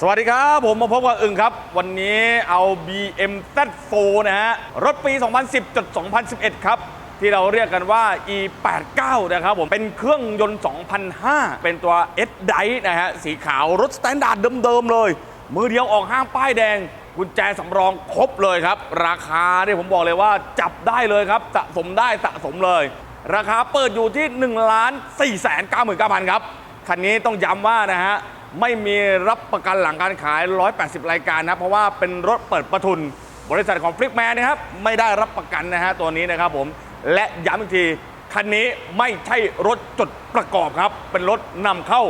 สวัสดีครับผมมาพบกับอึ่งครับ วันนี้เอา BM Z4 นะฮะ รถปี 2010จด2011 ครับ ที่เราเรียกกันว่า E89 นะครับผม เป็นเครื่องยนต์ 2005 เป็นตัว S d i นะฮะ สีขาวรถสแตนดาร์ดเดิม ๆ เลย มือเดียวออกห้างป้ายแดง กุญแจสำรองครบเลยครับ ราคาเนี่ยผมบอกเลยว่าจับได้เลยครับสะสมได้สะสมเลย ราคาเปิดอยู่ที่1ล้าน4 9 9 0 0 0ครับคันนี้ต้องย้ำว่านะฮะ ไม่มีรับประกันหลังการขาย 180 รายการนะ เพราะว่าเป็นรถเปิดประทุน บริษัทของฟลิกแมนนะครับ ไม่ได้รับประกันนะฮะตัวนี้นะครับผม และย้ำอีกที คันนี้ไม่ใช่รถจดประกอบครับ เป็นรถนำเข้า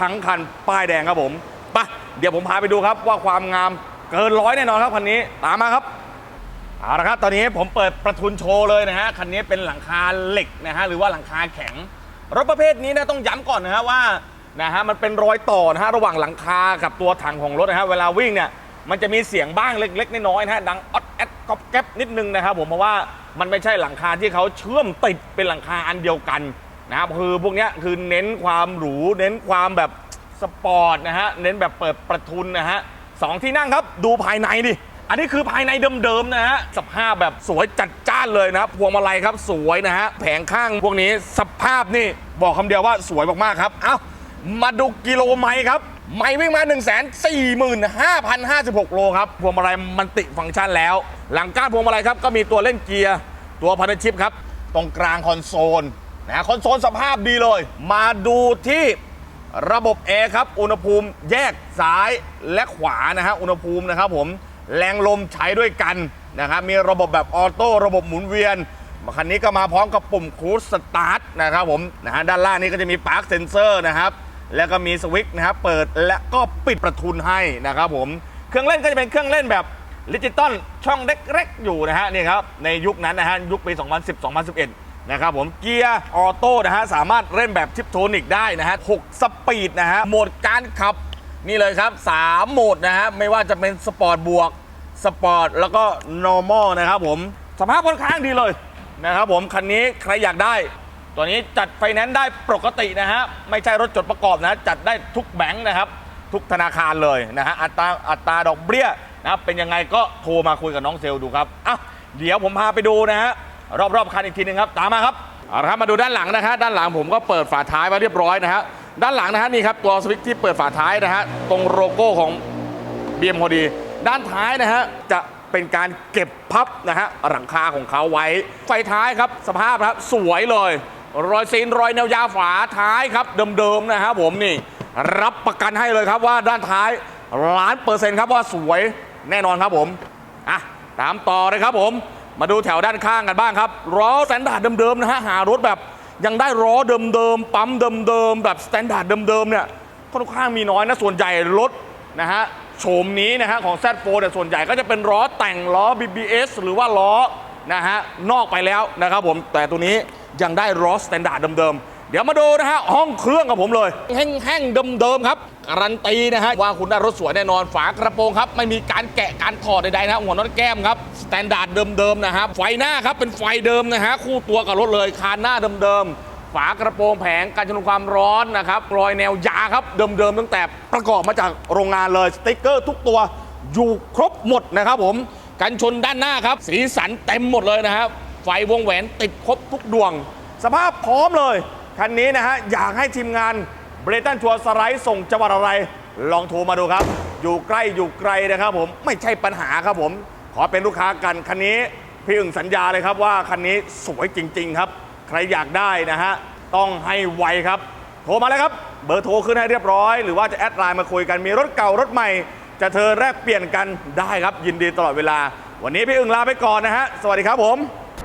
ทั้งคันป้ายแดงครับผมไปะเดี๋ยวผมพาไปดูครับว่าความงามเกินร้อยแน่นอนครับคันนี้ตามมาครับเอาละครับตอนนี้ผมเปิดประทุนโชว์เลยนะฮะคันนี้เป็นหลังคาเหล็กนะฮะหรือว่าหลังคาแข็ง รถประเภทนี้นะต้องย้ำก่อนนะฮะว่า นะฮะมันเป็นรอยต่อนะฮะระหว่างหลังคากับตัวถังของรถนะฮะเวลาวิ่งเนี่ยมันจะมีเสียงบ้างเล็ก ๆ น้อยๆนะฮะดังออดแอดก๊อบแก๊บนิดนึงนะครับผมเพราะว่ามันไม่ใช่หลังคาที่เขาเชื่อมติดเป็นหลังคาอันเดียวกันนะครับคือพวกเนี้ยคือเน้นความหรู เน้นความแบบสปอร์ตนะฮะเน้นแบบเปิดประทุนนะฮะสองที่นั่งครับดูภายในดิอันนี้คือภายในเดิมๆนะฮะสภาพแบบสวยจัดจ้านเลยนะครับพวงมาลัยครับสวยนะฮะแผงข้างพวกนี้สภาพนี่บอกคำเดียวว่าสวยมากๆครับเอ้า มาดูกิโลไมล์ครับ ไมล์วิ่งมา 1 4 5 5 5 6 โลครับ พวงมาลัยมันติฟังก์ชันแล้ว หลังก้านพวงมาลัยครับ ก็มีตัวเล่นเกียร์ ตัวพันธชิปครับ ตรงกลางคอนโซลนะคอนโซลสภาพดีเลย มาดูที่ระบบแอร์ครับ อุณหภูมิแยกซ้ายและขวานะฮะอุณหภูมินะครับผมแรงลมใช้ด้วยกันนะครับมีระบบแบบออโต้ระบบหมุนเวียนคันนี้ก็มาพร้อมกับปุ่มคูสสตาร์ทนะครับผมนะฮะด้านล่างนี้ก็จะมีปาร์คเซนเซอร์นะครับ แล้วก็มีสวิตช์นะครับเปิดและก็ปิดประทุนให้นะครับผมเครื่องเล่นก็จะเป็นเครื่องเล่นแบบดิจิตอลช่องเล็กๆอยู่นะฮะนี่ครับในยุคนั้นนะฮะยุคปี 2010-2011 นะครับผมเกียร์ออโต้นะฮะสามารถเล่นแบบทิปโทนิกได้นะฮะ6สปีดนะฮะโหมดการขับนี่เลยครับ 3 โหมดนะฮะไม่ว่าจะเป็นสปอร์ตบวกสปอร์ตแล้วก็ normal นะครับผมสภาพค่อนข้างดีเลยนะครับผมคันนี้ใครอยากได้ ตัวนี้จัดไฟแนนซ์ได้ปกตินะฮะไม่ใช่รถจดประกอบนะจัดได้ทุกแบงค์นะครับ ทุกธนาคารเลยนะฮะอัตราอัตราดอกเบี้ยนะครับเป็นยังไงก็โทรมาคุยกับน้องเซลล์ดูครับอะเดี๋ยวผมพาไปดูนะฮะรอบๆคันอีกทีหนึงครับ ตามมาครับเอาละครับมาดูด้านหลังนะฮะด้านหลังผมก็เปิดฝาท้ายมาเรียบร้อยนะฮะด้านหลังนะฮะนี่ครับตัวสวิตช์ที่เปิดฝาท้ายนะฮะตรงโลโก้ของบีเอ็มพอดี ด้านท้ายนะฮะจะเป็นการเก็บพับนะฮะหลังคาของเขาไว้ ไฟท้ายครับสภาพครับสวยเลย รอยซีนรอยแนวยาวฝาท้ายครับเดิมๆนะครับผมนี่ รับประกันให้เลยครับว่าด้านท้ายล้านเปอร์เซ็นต์ครับว่าสวยแน่นอนครับผมอะตามต่อเลยครับผม มาดูแถวด้านข้างกันบ้างครับล้อสแตนดาร์ดเดิมๆนะฮะหารถแบบยังได้ล้อเดิมๆปั๊มเดิมๆแบบสแตนดาร์ดเดิมๆเนี่ยค่อนข้างมีน้อยนะส่วนใหญ่รถนะฮะโฉมนี้นะฮะของ Z4 เนี่ยส่วนใหญ่ก็จะเป็นล้อแต่งล้อ BBS หรือว่าล้อนะฮะนอกไปแล้วนะครับผมแต่ตัวนี้ ยังได้ล้อสแตนดาร์ดเดิมๆ เดี๋ยวมาดูนะฮะ ห้องเครื่องกับผมเลย แห้งๆเดิมๆครับการันตีนะฮะว่าคุณได้รถสวยแน่นอนฝากระโปรงครับ ไม่มีการแกะการถอดใดๆนะหัวน็อตแก้มครับสแตนดาร์ดเดิมๆนะครับไฟหน้าครับเป็นไฟเดิมนะฮะคู่ตัวกับรถเลยคานหน้าเดิมๆฝากระโปรงแผงการชนความร้อนนะครับรอยแนวยาครับเดิมๆตั้งแต่ประกอบมาจากโรงงานเลยสติ๊กเกอร์ทุกตัวอยู่ครบหมดนะครับผมกันชนด้านหน้าครับ สีสันเต็มหมดเลยนะครับ ไฟวงแหวนติดครบทุกดวง สภาพพร้อมเลย คันนี้นะฮะ อยากให้ทีมงานเบรตันทัวร์สไลด์ส่งจังหวัดอะไร ลองโทรมาดูครับ อยู่ใกล้อยู่ไกลนะครับผมไม่ใช่ปัญหาครับผม ขอเป็นลูกค้ากัน คันนี้พี่อึ่งสัญญาเลยครับว่าคันนี้สวยจริง ๆ ครับ ใครอยากได้นะฮะต้องให้ไวครับ โทรมาเลยครับ เบอร์โทรขึ้นให้เรียบร้อย หรือว่าจะแอดไลน์มาคุยกันมีรถเก่ารถใหม่ จะเธอแลกเปลี่ยนกันได้ครับยินดีตลอดเวลา วันนี้พี่อึ่งลาไปก่อนนะฮะสวัสดีครับผม